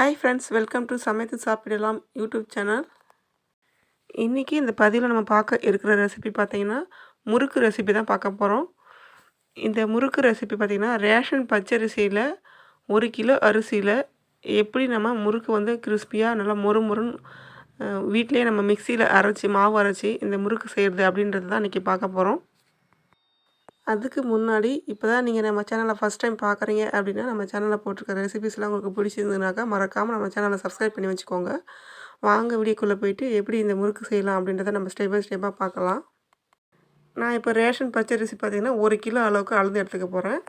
Hi friends welcome to சமைத்து சாப்பிடலாம் YouTube channel இன்றைக்கி இந்த பதிவில் நம்ம பார்க்க இருக்கிற ரெசிபி பார்த்திங்கன்னா முறுக்கு ரெசிபி தான் பார்க்க போகிறோம் இந்த முறுக்கு ரெசிபி பார்த்திங்கன்னா ரேஷன் பச்சரிசியில் ஒரு கிலோ அரிசியில் எப்படி நம்ம முறுக்கு வந்து கிறிஸ்பியாக நல்லா மொறு முறுன்னு வீட்டிலே நம்ம மிக்சியில் அரைச்சி மாவு அரைச்சி இந்த முறுக்கு செய்கிறது அப்படின்றது தான் இன்றைக்கி பார்க்க போகிறோம் அதுக்கு முன்னாடி இப்போ தான் நீங்கள் நம்ம சேனலை ஃபஸ்ட் டைம் பார்க்குறீங்க அப்படின்னா நம்ம சேனலில் போட்டிருக்க ரெசிபிஸ்லாம் உங்களுக்கு பிடிச்சிருந்ததுனாக்கா மறக்காமல் நம்ம சேனலை சப்ஸ்கிரைப் பண்ணி வச்சுக்கோங்க. வாங்க வீடியோக்குள்ளே போயிட்டு எப்படி இந்த முறுக்கு செய்யலாம் அப்படின்றத நம்ம ஸ்டெப் பை ஸ்டெப்பாக பார்க்கலாம். நான் இப்போ ரேஷன் பச்சரிசி பார்த்திங்கன்னா ஒரு கிலோ அளவுக்கு அளந்து எடுத்துக்க போகிறேன்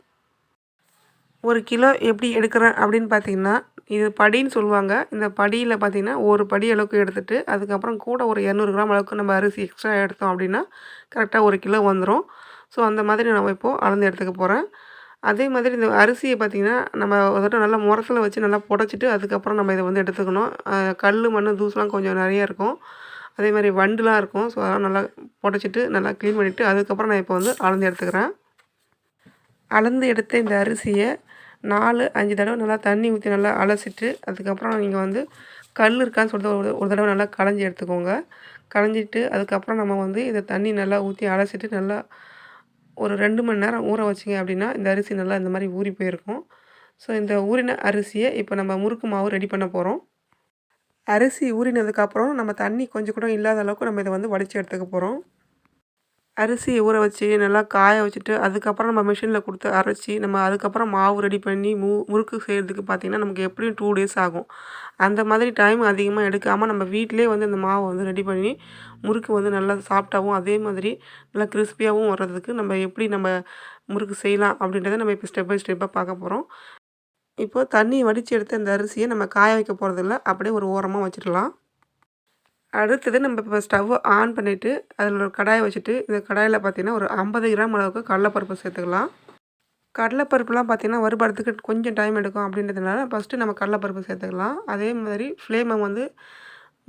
ஒரு கிலோ எப்படி எடுக்கிறேன் அப்படின்னு பார்த்தீங்கன்னா இது படின்னு சொல்லுவாங்க. இந்த படியில் பார்த்திங்கன்னா ஒரு படி அளவுக்கு எடுத்துகிட்டு அதுக்கப்புறம் கூட ஒரு இரநூறு கிராம் அளவுக்கு நம்ம அரிசி எக்ஸ்ட்ரா எடுத்தோம் அப்படின்னா கரெக்டாக ஒரு கிலோ வந்துடும் ஸோ அந்த மாதிரி நம்ம இப்போது அளந்து எடுத்துக்க போகிறேன் அதே மாதிரி இந்த அரிசியை பார்த்திங்கன்னா நம்ம ஒரு நல்லா முரசில் வச்சு நல்லா புடச்சிட்டு அதுக்கப்புறம் நம்ம இதை வந்து எடுத்துக்கணும். கல் மண் தூசுலாம் கொஞ்சம் நிறைய இருக்கும். அதே மாதிரி வண்டுலாம் இருக்கும். ஸோ அதெல்லாம் நல்லா புடச்சிட்டு நல்லா க்ளீன் பண்ணிவிட்டு அதுக்கப்புறம் நான் இப்போ வந்து அளந்து எடுத்துக்கிறேன். அளந்து எடுத்த இந்த அரிசியை நாலு அஞ்சு தடவை நல்லா தண்ணி ஊற்றி நல்லா அலசிட்டு அதுக்கப்புறம் நீங்கள் வந்து கல் இருக்கான்னு சொல்லிட்டு ஒரு ஒரு தடவை நல்லா களைஞ்சி எடுத்துக்கோங்க. களைஞ்சிட்டு அதுக்கப்புறம் நம்ம வந்து இதை தண்ணி நல்லா ஊற்றி அலசிட்டு நல்லா ஒரு ரெண்டு மணி நேரம் ஊற வச்சிங்க அப்படின்னா இந்த அரிசி நல்லா இந்த மாதிரி ஊறி போயிருக்கும். ஸோ இந்த ஊறின அரிசியை இப்போ நம்ம முறுக்கு மாவு ரெடி பண்ண போகிறோம் அரிசி ஊறினதுக்கப்புறம் நம்ம தண்ணி கொஞ்சம் கூட இல்லாத அளவுக்கு நம்ம இதை வந்து வடித்து எடுத்துக்க போகிறோம் அரிசி ஊற வச்சு நல்லா காய வச்சுட்டு அதுக்கப்புறம் நம்ம மிஷினில் கொடுத்து அரைச்சி நம்ம அதுக்கப்புறம் மாவு ரெடி பண்ணி மு முறுக்கு செய்கிறதுக்கு பார்த்திங்கன்னா நமக்கு எப்படியும் டூ டேஸ் ஆகும். அந்த மாதிரி டைம் அதிகமாக எடுக்காமல் நம்ம வீட்டிலே வந்து இந்த மாவை வந்து ரெடி பண்ணி முறுக்கு வந்து நல்லா சாப்பிட்டாவும் அதே மாதிரி நல்லா கிறிஸ்பியாகவும் வர்றதுக்கு நம்ம எப்படி நம்ம முறுக்கு செய்யலாம் அப்படின்றத நம்ம இப்போ ஸ்டெப் பை ஸ்டெப்பாக பார்க்க போகிறோம் இப்போது தண்ணி வடித்து எடுத்த இந்த அரிசியை நம்ம காய வைக்க போகிறதில்ல அப்படியே ஒரு ஓரமாக வச்சிடலாம். அடுத்தது நம்ம இப்போ ஸ்டவ் ஆன் பண்ணிவிட்டு அதில் ஒரு கடாயை வச்சுட்டு இந்த கடாயில் பார்த்திங்கன்னா ஒரு ஐம்பது கிராம் அளவுக்கு கடலைப்பருப்பு சேர்த்துக்கலாம். கடலைப்பருப்புலாம் பார்த்திங்கன்னா வருபடுறதுக்கு கொஞ்சம் டைம் எடுக்கும் அப்படின்றதுனால ஃபஸ்ட்டு நம்ம கடலைப்பருப்பு சேர்த்துக்கலாம். அதே மாதிரி ஃப்ளேமை வந்து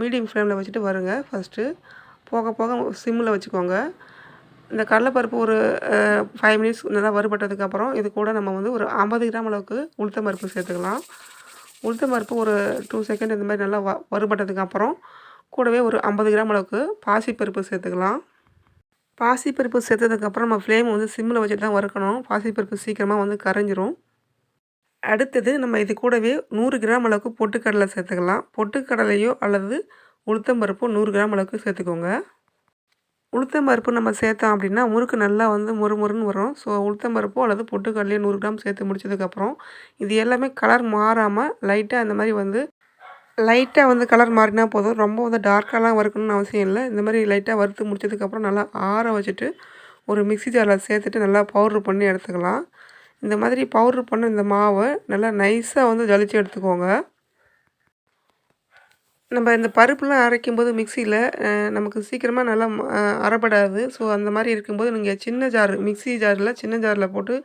மீடியம் ஃப்ளேமில் வச்சுட்டு வருங்க ஃபஸ்ட்டு போக போக சிம்மில் வச்சுக்கோங்க. இந்த கடலைப்பருப்பு ஒரு ஃபைவ் மினிட்ஸ் நல்லா வறுபட்டதுக்கப்புறம் இது கூட நம்ம வந்து ஒரு ஐம்பது கிராம் அளவுக்கு உளுத்தம் பருப்பு சேர்த்துக்கலாம். உளுத்தம் பருப்பு ஒரு டூ செகண்ட் இந்த மாதிரி நல்லா வ வறுபட்டதுக்கப்புறம் கூடவே ஒரு ஐம்பது கிராம் அளவுக்கு பாசிப்பருப்பு சேர்த்துக்கலாம். பாசிப்பருப்பு சேர்த்ததுக்கப்புறம் நம்ம ஃப்ளேம் வந்து சிம்மில் வச்சு தான் வறுக்கணும். பாசிப்பருப்பு சீக்கிரமாக வந்து கரைஞ்சிரும். அடுத்தது நம்ம இது கூடவே நூறு கிராம் அளவுக்கு பொட்டுக்கடலை சேர்த்துக்கலாம். பொட்டுக்கடலையோ அல்லது உளுத்தம்பருப்போ நூறு கிராம் அளவுக்கு சேர்த்துக்கோங்க. உளுத்தம்பருப்பு நம்ம சேர்த்தோம் அப்படின்னா முறுக்கு நல்லா வந்து முறுமுறுன்னு வரும். ஸோ உளுத்தம்பருப்போ அல்லது பொட்டுக்கடலையோ நூறு கிராம் சேர்த்து முடிச்சதுக்கப்புறம் இது எல்லாமே கலர் மாறாமல் லைட்டாக அந்த மாதிரி வந்து லைட்டாக வந்து கலர் மாறினா போதும். ரொம்ப வந்து டார்க்காலாம் வறுக்கணும்னு அவசியம் இல்லை. இந்த மாதிரி லைட்டாக வறுத்து முடிச்சதுக்கப்புறம் நல்லா ஆற வச்சுட்டு ஒரு மிக்சி ஜாரில் சேர்த்துட்டு நல்லா பவுட்ரு பண்ணி எடுத்துக்கலாம். இந்த மாதிரி பவுட்ரு பண்ண இந்த மாவை நல்லா நைஸாக வந்து ஜலிச்சு எடுத்துக்கோங்க. நம்ம இந்த பருப்புலாம் அரைக்கும்போது மிக்சியில் நமக்கு சீக்கிரமாக நல்லா அரைப்படாது ஸோ அந்த மாதிரி இருக்கும்போது நீங்கள் சின்ன ஜார் மிக்சி ஜாரில் சின்ன ஜாரில் போட்டு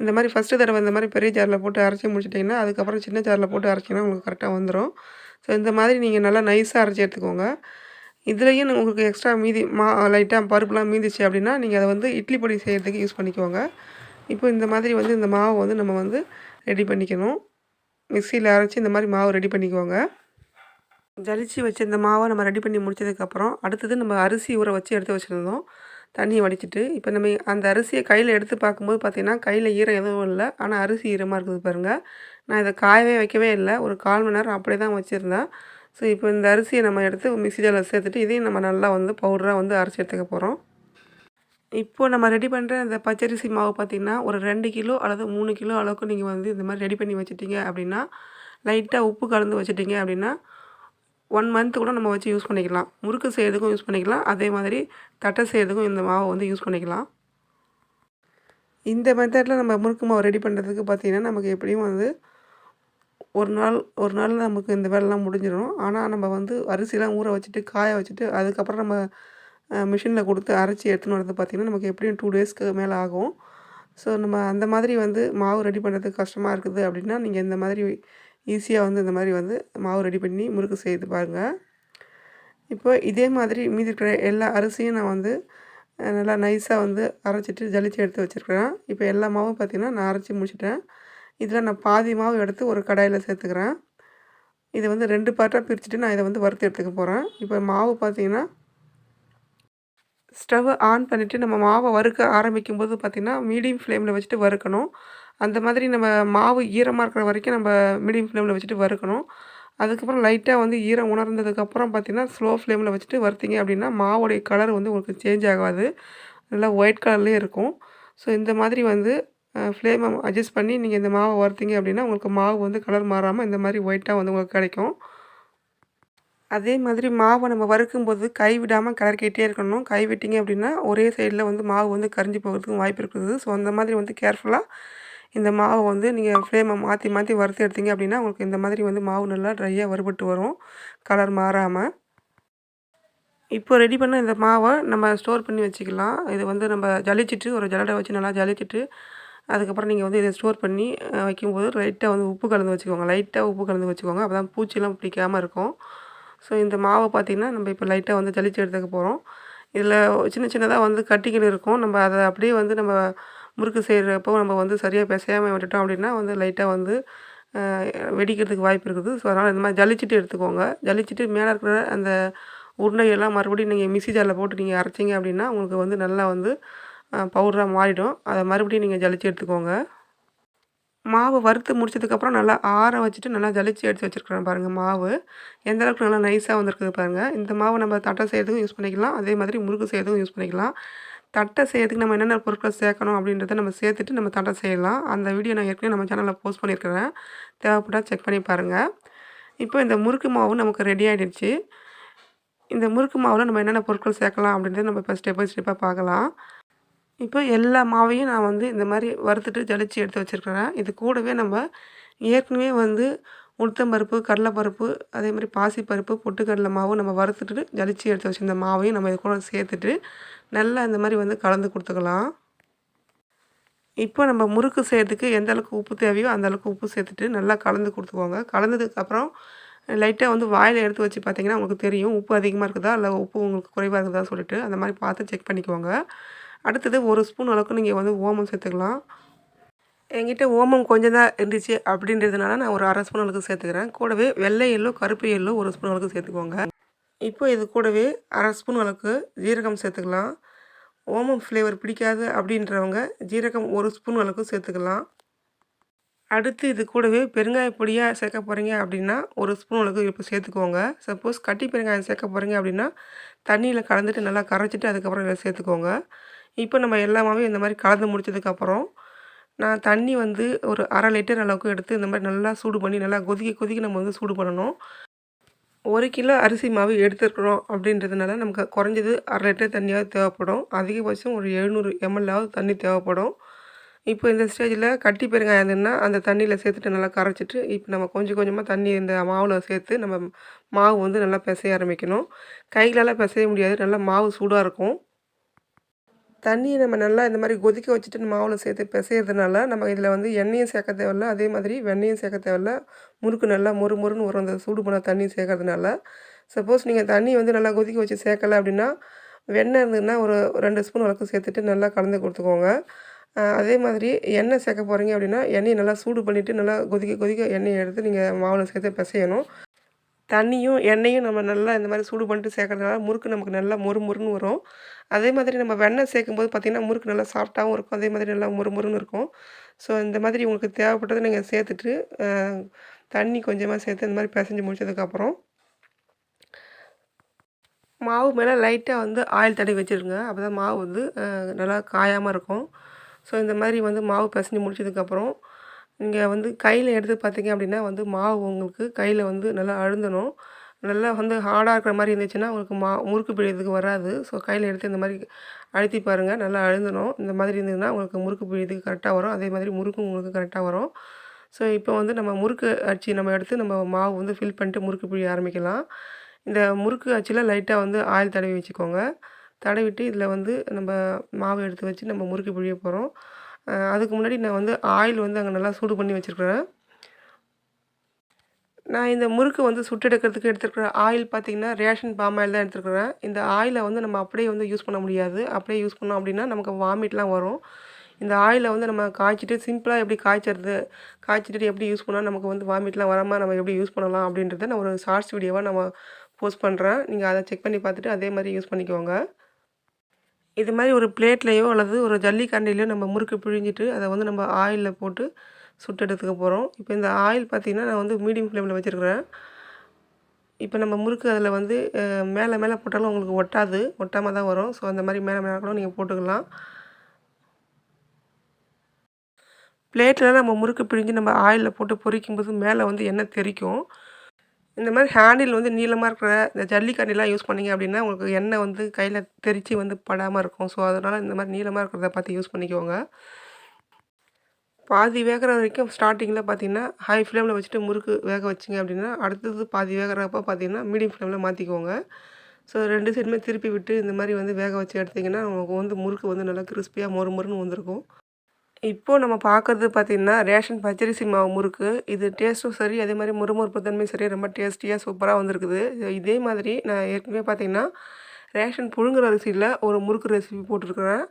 இந்த மாதிரி ஃபஸ்ட்டு தடவை இந்த மாதிரி பெரிய ஜாரில் போட்டு அரைச்சி முடிச்சிட்டிங்கன்னா அதுக்கப்புறம் சின்ன ஜாரில் போட்டு அரைச்சிங்கன்னா உங்களுக்கு கரெக்டாக வந்துடும் ஸோ இந்த மாதிரி நீங்கள் நல்லா நைஸாக அரைச்சி எடுத்துக்கோங்க. இதுலேயும் உங்களுக்கு எக்ஸ்ட்ரா மீதி மா லைட்டாக பருப்புலாம் மீதிச்சு அப்படின்னா நீங்கள் அதை வந்து இட்லி பொடி செய்கிறதுக்கு யூஸ் பண்ணிக்கோங்க. இப்போ இந்த மாதிரி வந்து இந்த மாவை வந்து நம்ம வந்து ரெடி பண்ணிக்கணும். மிக்சியில் அரைச்சி இந்த மாதிரி மாவு ரெடி பண்ணிக்கோங்க. ஜலிச்சு வச்ச இந்த மாவை நம்ம ரெடி பண்ணி முடிச்சதுக்கப்புறம் அடுத்தது நம்ம அரிசி ஊற வச்சு எடுத்து வச்சுருந்தோம் தண்ணியை வடிச்சிட்டு இப்போ நம்ம அந்த அரிசியை கையில் எடுத்து பார்க்கும்போது பார்த்திங்கன்னா கையில் ஈரம் எதுவும் இல்லை. ஆனால் அரிசி ஈரமாக இருக்குது பாருங்கள் நான் இதை காயவே வைக்கவே இல்லை. ஒரு கால் மணி நேரம் அப்படியே தான் வச்சுருந்தேன் ஸோ இப்போ இந்த அரிசியை நம்ம எடுத்து மிக்சி ஜாரில் சேர்த்துட்டு இதையும் நம்ம நல்லா வந்து பவுடராக வந்து அரைச்சி எடுத்துக்க போகிறோம் இப்போது நம்ம ரெடி பண்ணுற இந்த பச்சரிசி மாவு பார்த்திங்கன்னா ஒரு ரெண்டு கிலோ அல்லது மூணு கிலோ அளவுக்கு நீங்கள் வந்து இந்த மாதிரி ரெடி பண்ணி வச்சுட்டிங்க அப்படின்னா லைட்டாக உப்பு கலந்து வச்சுட்டிங்க அப்படின்னா ஒன் மந்த்து கூட நம்ம வச்சு யூஸ் பண்ணிக்கலாம். முறுக்கு செய்கிறதுக்கும் யூஸ் பண்ணிக்கலாம். அதே மாதிரி தட்டை செய்கிறதுக்கும் இந்த மாவை வந்து யூஸ் பண்ணிக்கலாம். இந்த மெத்தடில் நம்ம முறுக்கு மாவு ரெடி பண்ணுறதுக்கு பார்த்திங்கன்னா நமக்கு எப்படியும் வந்து ஒரு நாள் ஒரு நாள் நமக்கு இந்த வேலைலாம் முடிஞ்சிடும். ஆனால் நம்ம வந்து அரிசிலாம் ஊற வச்சுட்டு காய வச்சுட்டு அதுக்கப்புறம் நம்ம மிஷினில் கொடுத்து அரைச்சி எடுத்துன்னு வரது பார்த்திங்கன்னா நமக்கு எப்படியும் டூ டேஸ்க்கு மேலே ஆகும். ஸோ நம்ம அந்த மாதிரி வந்து மாவு ரெடி பண்ணுறதுக்கு கஷ்டமாக இருக்குது அப்படின்னா நீங்கள் இந்த மாதிரி ஈஸியாக வந்து இந்த மாதிரி வந்து மாவு ரெடி பண்ணி முறுக்கு செய்து பாருங்கள் இப்போ இதே மாதிரி மீதி இருக்கிற எல்லா அரிசியும் நான் வந்து நல்லா நைஸாக வந்து அரைச்சிட்டு ஜலிச்சு எடுத்து வச்சுருக்கிறேன். இப்போ எல்லா மாவும் பார்த்திங்கன்னா நான் அரைச்சி முடிச்சிட்டேன். இதில் நான் பாதி மாவு எடுத்து ஒரு கடாயில் சேர்த்துக்கிறேன். இதை வந்து ரெண்டு பார்ட்டாக பிரிச்சுட்டு நான் இதை வந்து வறுத்து எடுத்துக்க போகிறேன் இப்போ மாவு பார்த்தீங்கன்னா ஸ்டவ் ஆன் பண்ணிவிட்டு நம்ம மாவை வறுக்க ஆரம்பிக்கும் போது பார்த்திங்கன்னா மீடியம் ஃப்ளேமில் வச்சுட்டு வறுக்கணும். அந்த மாதிரி நம்ம மாவு ஈரமாக இருக்கிற வரைக்கும் நம்ம மீடியம் ஃப்ளேமில் வச்சுட்டு வறுக்கணும். அதுக்கப்புறம் லைட்டாக வந்து ஈரம் உணர்ந்ததுக்கப்புறம் பார்த்திங்கன்னா ஸ்லோ ஃப்ளேமில் வச்சுட்டு வறுத்திங்க அப்படின்னா மாவுடைய கலர் வந்து உங்களுக்கு சேஞ்ச் ஆகாது. நல்லா ஒயிட் கலர்லேயே இருக்கும். ஸோ இந்த மாதிரி வந்து ஃப்ளேமை அட்ஜஸ்ட் பண்ணி நீங்கள் இந்த மாவை வறுத்தீங்க அப்படின்னா உங்களுக்கு மாவு வந்து கலர் மாறாமல் இந்த மாதிரி ஒயிட்டாக வந்து உங்களுக்கு கிடைக்கும். அதே மாதிரி மாவை நம்ம வறுக்கும்போது கை விடாமல் கலர்கிட்டே இருக்கணும். கை விட்டிங்க அப்படின்னா ஒரே சைடில் வந்து மாவு வந்து கரிஞ்சு போகிறதுக்கும் வாய்ப்பு இருக்குது. ஸோ அந்த மாதிரி வந்து கேர்ஃபுல்லாக இந்த மாவை வந்து நீங்கள் ஃப்ளேமை மாற்றி மாற்றி வறுத்து எடுத்தீங்க அப்படின்னா உங்களுக்கு இந்த மாதிரி வந்து மாவு நல்லா ட்ரையாக வறுபட்டு வரும். கலர் மாறாமல் இப்போ ரெடி பண்ண இந்த மாவை நம்ம ஸ்டோர் பண்ணி வச்சுக்கலாம். இது வந்து நம்ம ஜலிச்சிட்டு ஒரு ஜலடை வச்சு நல்லா ஜலிச்சிட்டு அதுக்கப்புறம் நீங்கள் வந்து இதை ஸ்டோர் பண்ணி வைக்கும்போது லைட்டாக வந்து உப்பு கலந்து வச்சுக்கோங்க. லைட்டாக உப்பு கலந்து வச்சுக்கோங்க. அப்போ தான் பூச்சிலாம் பிடிக்காமல் இருக்கும். ஸோ இந்த மாவை பார்த்திங்கன்னா நம்ம இப்போ லைட்டாக வந்து ஜலிச்சு எடுத்துக்க போகிறோம் இதில் சின்ன சின்னதாக வந்து கட்டிகள் இருக்கும். நம்ம அதை அப்படியே வந்து நம்ம முறுக்கு செய்கிறப்போ நம்ம வந்து சரியாக பிசையாமல் விட்டுட்டோம் அப்படின்னா வந்து லைட்டாக வந்து வெடிக்கிறதுக்கு வாய்ப்பு இருக்குது. ஸோ அதனால் இந்த மாதிரி ஜலிச்சுட்டு எடுத்துக்கோங்க. ஜலிச்சுட்டு மேலே இருக்கிற அந்த உருண்டையெல்லாம் மறுபடியும் நீங்கள் மிக்சி ஜாரில் போட்டு நீங்கள் அரைச்சிங்க அப்படின்னா உங்களுக்கு வந்து நல்லா வந்து பவுடராக மாறிடும். அதை மறுபடியும் நீங்கள் ஜலிச்சு எடுத்துக்கோங்க. மாவு வறுத்து முடிச்சதுக்கப்புறம் நல்லா ஆற வச்சுட்டு நல்லா ஜலிச்சு எடுத்து வச்சுருக்குறேன் பாருங்கள் மாவு. எந்த அளவுக்கு நல்லா நைஸாக வந்திருக்குது பாருங்கள் இந்த மாவு நம்ம தட்டை செய்கிறதுக்கும் யூஸ் பண்ணிக்கலாம். அதே மாதிரி முறுக்கு செய்கிறதுக்கும் யூஸ் பண்ணிக்கலாம். தட்டை செய்யறதுக்கு நம்ம என்னென்ன பொருட்கள் சேர்க்கணும் அப்படின்றத நம்ம சேர்த்துட்டு நம்ம தட்டை செய்யலாம். அந்த வீடியோ நான் ஏற்கனவே நம்ம சேனலில் போஸ்ட் பண்ணியிருக்கிறேன். தேவைப்பட்டால் செக் பண்ணி பாருங்கள் இப்போ இந்த முறுக்கு மாவு நமக்கு ரெடி ஆகிடுச்சு இந்த முறுக்கு மாவில் நம்ம என்னென்ன பொருட்கள் சேர்க்கலாம் அப்படின்றத நம்ம இப்போ ஸ்டெப் பை ஸ்டெப்பாக பார்க்கலாம். இப்போ எல்லா மாவையும் நான் வந்து இந்த மாதிரி வறுத்துட்டு ஜலிச்சு எடுத்து வச்சுருக்கிறேன். இது கூடவே நம்ம ஏற்கனவே வந்து உளுத்தம்பருப்பு கடலைப்பருப்பு அதே மாதிரி பாசிப்பருப்பு பொட்டுக்கடலை மாவும் நம்ம வறுத்துட்டு ஜலிச்சு எடுத்து வச்சுருந்த மாவையும் நம்ம இது கூட சேர்த்துட்டு நல்லா இந்த மாதிரி வந்து கலந்து கொடுத்துக்கலாம். இப்போ நம்ம முறுக்கு செய்கிறதுக்கு எந்த அளவுக்கு உப்பு தேவையோ அந்த அளவுக்கு உப்பு சேர்த்துட்டு நல்லா கலந்து கொடுத்துக்கோங்க. கலந்ததுக்கப்புறம் லைட்டாக வந்து வாயில் எடுத்து வச்சு பார்த்தீங்கன்னா உங்களுக்கு தெரியும். உப்பு அதிகமாக இருக்குதா? இல்லை உப்பு உங்களுக்கு குறைவாக இருக்குதா சொல்லிட்டு அந்த மாதிரி பார்த்து செக் பண்ணிக்கோங்க. அடுத்தது ஒரு ஸ்பூன் அளவுக்கு நீங்கள் வந்து ஓமம் சேர்த்துக்கலாம். என்கிட்ட ஓமம் கொஞ்சம் தான் இருந்துச்சு அப்படின்றதுனால நான் ஒரு அரை ஸ்பூன் அளவுக்கு சேர்த்துக்கிறேன். கூடவே வெள்ளை எல்லோ கருப்பு எல்லோ ஒரு ஸ்பூன் அளவுக்கு சேர்த்துக்கோங்க. இப்போ இது கூடவே அரை ஸ்பூன் அளவுக்கு ஜீரகம் சேர்த்துக்கலாம். ஓமம் ஃப்ளேவர் பிடிக்காது அப்படின்றவங்க ஜீரகம் ஒரு ஸ்பூன் அளவுக்கு சேர்த்துக்கலாம். அடுத்து இது கூடவே பெருங்காய பொடியாக சேர்க்க போகிறீங்க அப்படின்னா ஒரு ஸ்பூன் அளவுக்கு இப்போ சேர்த்துக்கோங்க. சப்போஸ் கட்டி பெருங்காயம் சேர்க்க போகிறீங்க அப்படின்னா தண்ணியில் கலந்துட்டு நல்லா கரைச்சிட்டு அதுக்கப்புறம் இதை சேர்த்துக்கோங்க. இப்போ நம்ம எல்லாமே இந்த மாதிரி கலந்து முடிச்சதுக்கப்புறம் நான் தண்ணி வந்து ஒரு அரை லிட்டர் அளவுக்கு எடுத்து இந்த மாதிரி நல்லா சூடு பண்ணி நல்லா கொதிக்க கொதிக்க நம்ம வந்து சூடு பண்ணணும். ஒரு கிலோ அரிசி மாவு எடுத்துருக்குறோம் அப்படின்றதுனால நமக்கு குறைஞ்சது அரை லிட்டர் தண்ணியாவது தேவைப்படும். அதிகபட்சம் ஒரு எழுநூறு எம்எல்லாவது தண்ணி தேவைப்படும். இப்போ இந்த ஸ்டேஜில் கட்டி பெருங்காயம் இருந்ததுன்னா அந்த தண்ணியில் சேர்த்துட்டு நல்லா கரைச்சிட்டு இப்போ நம்ம கொஞ்சம் கொஞ்சமாக தண்ணி இந்த மாவில் சேர்த்து நம்ம மாவு வந்து நல்லா பிசைய ஆரம்பிக்கணும். கைகளால் பிசைய முடியாது. நல்லா மாவு சூடாக இருக்கும். தண்ணியை நம்ம நல்லா இந்த மாதிரி கொதிக்க வச்சுட்டு மாவில் சேர்த்து பிசையிறதுனால நம்ம இதில் வந்து எண்ணெயும் சேர்க்க தேவையில்ல. அதே மாதிரி வெண்ணையும் சேர்க்க தேவையில்ல. முறுக்கு நல்லா மொறு மொறுன்னு வரும். அந்த சூடு பண்ண தண்ணி சேர்க்கறதுனால. சப்போஸ் நீங்கள் தண்ணி வந்து நல்லா கொதிக்க வச்சு சேர்க்கலை அப்படின்னா வெண்ணெய் இருந்ததுன்னா ஒரு ரெண்டு ஸ்பூன் அளவுக்கு சேர்த்துட்டு நல்லா கலந்து கொடுத்துக்கோங்க. அதே மாதிரி எண்ணெய் சேர்க்க போகிறீங்க அப்படின்னா எண்ணெயை நல்லா சூடு பண்ணிவிட்டு நல்லா கொதிக்க கொதிக்க எண்ணெயை எடுத்து நீங்கள் மாவில் சேர்த்து பிசையணும். தண்ணியும் எண்ணெயும் நம்ம நல்லா இந்த மாதிரி சூடு பண்ணிட்டு சேர்க்கறதுனால முறுக்கு நமக்கு நல்லா மொறு மொறுன்னு வரும். அதே மாதிரி நம்ம வெண்ணெய் சேர்க்கும்போது பார்த்திங்கன்னா முறுக்கு நல்லா சாஃப்ட்டாகவும் இருக்கும். அதே மாதிரி நல்லா மொறு மொறுன்னு இருக்கும். ஸோ இந்த மாதிரி உங்களுக்கு தேவைப்பட்டதை நீங்கள் சேர்த்துட்டு தண்ணி கொஞ்சமாக சேர்த்து இந்த மாதிரி பிசைஞ்சு முடிச்சதுக்கப்புறம் மாவு மேலே லைட்டாக வந்து ஆயில் தடவி வச்சுருங்க. அப்போ தான் மாவு வந்து நல்லா காயாமல் இருக்கும். ஸோ இந்த மாதிரி வந்து மாவு பிசைஞ்சு முடிச்சதுக்கப்புறம் நீங்கள் வந்து கையில் எடுத்து பார்த்தீங்க அப்படின்னா வந்து மாவு உங்களுக்கு கையில் வந்து நல்லா அழுந்தணும். நல்லா வந்து ஹார்டாக இருக்கிற மாதிரி இருந்துச்சுன்னா உங்களுக்கு மா முறுக்கு பிழியதுக்கு வராது. ஸோ கையில் எடுத்து இந்த மாதிரி அழுத்தி பாருங்கள் நல்லா அழுந்தணும். இந்த மாதிரி இருந்ததுன்னா உங்களுக்கு முறுக்கு பிழியதுக்கு கரெக்டாக வரும். அதே மாதிரி முறுக்கும் உங்களுக்கு கரெக்டாக வரும். ஸோ இப்போ வந்து நம்ம முறுக்கு அச்சு நம்ம எடுத்து நம்ம மாவு வந்து ஃபில் பண்ணிட்டு முறுக்கு பிழிய ஆரம்பிக்கலாம். இந்த முறுக்கு அச்சில் லைட்டாக வந்து ஆயில் தடவி வச்சுக்கோங்க. தடவிட்டு இதில் வந்து நம்ம மாவு எடுத்து வச்சு நம்ம முறுக்கு பிழிய போகிறோம் அதுக்கு முன்னாடி நான் வந்து ஆயில் வந்து அங்கே நல்லா சூடு பண்ணி வச்சுருக்குறேன். நான் இந்த முறுக்கு வந்து சுட்டெடுக்கிறதுக்கு எடுத்துருக்கிற ஆயில் பார்த்திங்கன்னா ரேஷன் பாம் ஆயில் தான் எடுத்துருக்குறேன். இந்த ஆயிலை வந்து நம்ம அப்படியே வந்து யூஸ் பண்ண முடியாது. அப்படியே யூஸ் பண்ணோம் அப்படின்னா நமக்கு வாமிட்லாம் வரும். இந்த ஆயிலை வந்து நம்ம காய்ச்சிட்டு சிம்பிளாக எப்படி காய்ச்சறது காய்ச்சிட்டு எப்படி யூஸ் பண்ணால் நமக்கு வந்து வாமிட்லாம் வராமல் நம்ம எப்படி யூஸ் பண்ணலாம் அப்படின்றத நான் ஒரு ஷார்ட்ஸ் வீடியோவாக நம்ம போஸ்ட் பண்ணுறேன் நீங்கள் அதை செக் பண்ணி பார்த்துட்டு அதே மாதிரி யூஸ் பண்ணிக்கோங்க. இது மாதிரி ஒரு பிளேட்லேயோ அல்லது ஒரு ஜல்லிக்கண்டிலையோ நம்ம முறுக்கு பிழிஞ்சிட்டு அதை வந்து நம்ம ஆயிலில் போட்டு சுட்டு எடுத்துக்க போகிறோம் இப்போ இந்த ஆயில் பார்த்திங்கன்னா நான் வந்து மீடியம் ஃப்ளேமில் வச்சுருக்கிறேன். இப்போ நம்ம முறுக்கு அதில் வந்து மேலே மேலே போட்டாலும் உங்களுக்கு ஒட்டாது. ஒட்டாமல் தான் வரும். ஸோ அந்த மாதிரி மேலே மேலே கூட நீங்கள் போட்டுக்கலாம். பிளேட்டில் நம்ம முறுக்கு பிழிஞ்சு நம்ம ஆயிலில் போட்டு பொரிக்கும்போது மேலே வந்து எண்ணெய் தெறிக்கும். இந்த மாதிரி ஹேண்டில் வந்து நீளமாக இருக்கிற இந்த ஜல்லிக்கண்ணிலாம் யூஸ் பண்ணிங்க அப்படின்னா உங்களுக்கு எண்ணெய் வந்து கையில் தெரித்து வந்து படாமல் இருக்கும். ஸோ அதனால் இந்த மாதிரி நீளமாக இருக்கிறத பார்த்து யூஸ் பண்ணிக்கோங்க. பாதி வேகிற வரைக்கும் ஸ்டார்டிங்கில் பார்த்தீங்கன்னா ஹை ஃப்ளேமில் வச்சுட்டு முறுக்கு வேக வச்சிங்க அப்படின்னா அடுத்தது பாதி வேகிறப்ப பார்த்தீங்கன்னா மீடியம் ஃப்ளேமில் மாற்றிக்கோங்க ஸோ ரெண்டு சைடுமே திருப்பி விட்டு இந்த மாதிரி வந்து வேக வச்சு எடுத்திங்கன்னா உங்களுக்கு வந்து முறுக்கு வந்து நல்லா கிறிஸ்பியாக மொறு மொறுன்னு வந்திருக்கும். இப்போது நம்ம பார்க்குறது பார்த்திங்கன்னா ரேஷன் பச்சரிசி மாவு முறுக்கு. இது டேஸ்ட்டும் சரி அதே மாதிரி முறுமுறுப்பு தன்மையும் சரி ரொம்ப டேஸ்டியாக சூப்பராக வந்திருக்குது. இதே மாதிரி நான் ஏற்கனவே பார்த்திங்கன்னா ரேஷன் புழுங்குற அரிசியில் ஒரு முறுக்கு ரெசிபி போட்டிருக்கிறேன்.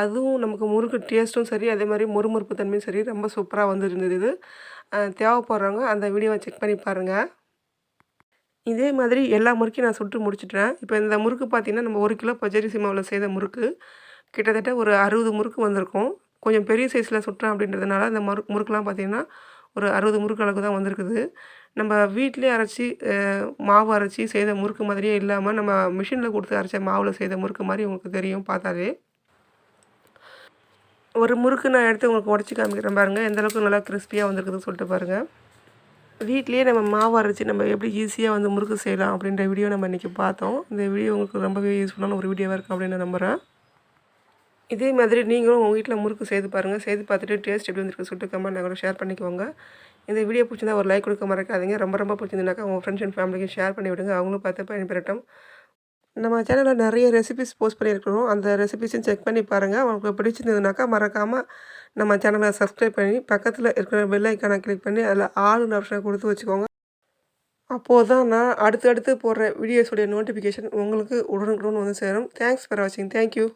அதுவும் நமக்கு முறுக்கு டேஸ்ட்டும் சரி அதே மாதிரி முறுமுறுப்பு தன்மையும் சரி ரொம்ப சூப்பராக வந்துருந்தது இது. தேவைப்படுறவங்க அந்த வீடியோவை செக் பண்ணி பாருங்கள் இதே மாதிரி எல்லா முறுக்கையும் நான் சுட்டு முடிச்சிட்டேன். இப்போ இந்த முறுக்கு பார்த்திங்கன்னா நம்ம ஒரு கிலோ பச்சரிசி மாவில் செய்த முறுக்கு கிட்டத்தட்ட ஒரு அறுபது முறுக்கு வந்திருக்கும். கொஞ்சம் பெரிய சைஸில் சுட்டேன் அப்படின்றதுனால அந்த மறு முறுக்குலாம் பார்த்திங்கன்னா ஒரு அறுபது முறுக்கு அளவுக்கு தான் வந்திருக்குது. நம்ம வீட்டிலே அரைச்சி மாவு அரைச்சி செய்த முறுக்கு மாதிரியே இல்லாமல் நம்ம மிஷினில் கொடுத்து அரைச்ச மாவில் செய்த முறுக்கு மாதிரி உங்களுக்கு தெரியும் பார்த்தாலே. ஒரு முறுக்கு நான் எடுத்து உங்களுக்கு உடச்சி காமிக்கிறேன் பாருங்கள் எந்தளவுக்கு நல்லா கிறிஸ்பியாக வந்திருக்குதுன்னு சொல்லிட்டு பாருங்கள் வீட்லேயே நம்ம மாவு அரைச்சி நம்ம எப்படி ஈஸியாக வந்து முறுக்கு செய்யலாம் அப்படின்ற வீடியோ நம்ம இன்றைக்கி பார்த்தோம். இந்த வீடியோ உங்களுக்கு ரொம்பவே யூஸ்ஃபுல்லான ஒரு வீடியோவாக இருக்கும் அப்படின்னு நம்புகிறேன் இதே மாதிரி நீங்களும் உங்கள் வீட்டில் முறுக்கு செய்து பாருங்கள் செய்து பார்த்துட்டு டேஸ்ட் எப்படி வந்துருக்கு சொல்லிட்டு கமெண்ட் கூட ஷேர் பண்ணிக்கோங்க. இந்த வீடியோ பிடிச்சிருந்தா ஒரு லைக் கொடுக்க மறக்காதீங்க. ரொம்ப ரொம்ப பிடிச்சிருந்தாக்கா உங்கள் ஃப்ரெண்ட்ஸ் அண்ட் ஃபேமிலிக்கு ஷேர் பண்ணி விடுங்க. அவங்களும் பார்த்து பயன்பெறட்டும். நம்ம சேனலில் நிறைய ரெசிபிஸ் போஸ்ட் பண்ணியிருக்கிறோம். அந்த ரெசிபிஸும் செக் பண்ணி பாருங்கள் உங்களுக்கு பிடிச்சிருந்ததுனாக்கா மறக்காமல் நம்ம சேனலை சப்ஸ்கிரைப் பண்ணி பக்கத்தில் இருக்கிற பெல் ஐக்கானை கிளிக் பண்ணி அதில் ஆளுன்னு ஆப்ஷனை கொடுத்து வச்சுக்கோங்க. அப்போது தான் நான் அடுத்தடுத்து போடுற வீடியோஸுடைய நோட்டிஃபிகேஷன் உங்களுக்கு உடனுக்குடன் வந்து சேரும். தேங்க்ஸ் ஃபார் வாட்சிங் தேங்க்யூ